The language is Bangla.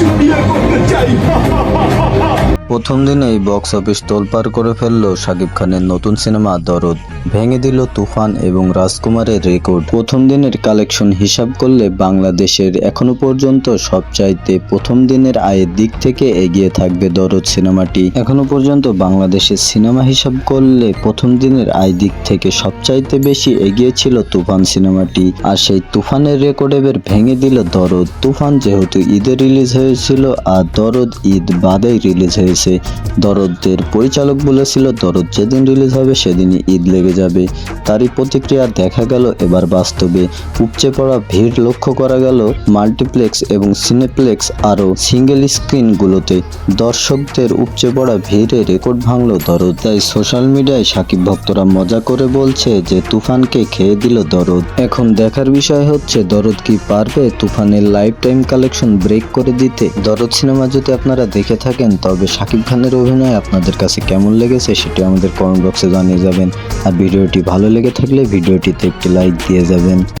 就别光 mau. প্রথম দিনেই বক্স অফিস তোলপার করে ফেলল শাকিব খানের নতুন সিনেমা দরদ। ভেঙে দিল তুফান এবং রাজকুমারের রেকর্ড প্রথম দিনের কালেকশন হিসাব করলে বাংলাদেশের এখনও পর্যন্ত সবচাইতে প্রথম দিনের আয়ের দিক থেকে এগিয়ে থাকবে দরদ সিনেমাটি। এখনও পর্যন্ত বাংলাদেশের সিনেমা হিসাব করলে প্রথম দিনের আয় দিক থেকে সবচাইতে বেশি এগিয়ে ছিল তুফান সিনেমাটি। আর সেই তুফানের রেকর্ড এবার ভেঙে দিল দরদ। তুফান যেহেতু ঈদে রিলিজ হয়েছিল, আর দরদ ঈদ বাদেই রিলিজ হয়েছে দরদের পরিচালক বলেছিল, দরদ যেদিন রিলিজ হবে, সেদিনই ঈদ লেগে যাবে। তারই প্রতিক্রিয়া দেখা গেল এবার বাস্তবে। উপচে পড়া ভিড় লক্ষ্য করা গেল মাল্টিপ্লেক্স এবং সিনেপ্লেক্স আরও সিঙ্গেল স্ক্রিনগুলোতে। দর্শকদের উপচে পড়া ভিড়ে রেকর্ড ভাঙল দরদ। তাই সোশ্যাল মিডিয়ায় সাকিব ভক্তরা মজা করে বলছে যে, তুফানকে খেয়ে দিল দরদ। এখন দেখার বিষয় হচ্ছে, দরদ কি পারবে তুফানের লাইফ টাইম কালেকশন ব্রেক করে দিতে? দরদ সিনেমা যদি আপনারা দেখে থাকেন, তবে শাকিব খানের অভিনয় আপনাদের কাছে কেমন লেগেছে সেটি আমাদের কমেন্ট বক্সে জানিয়ে যাবেন। আর ভিডিওটি ভালো লেগে থাকলে ভিডিওটিতে একটি লাইক দিয়ে যাবেন।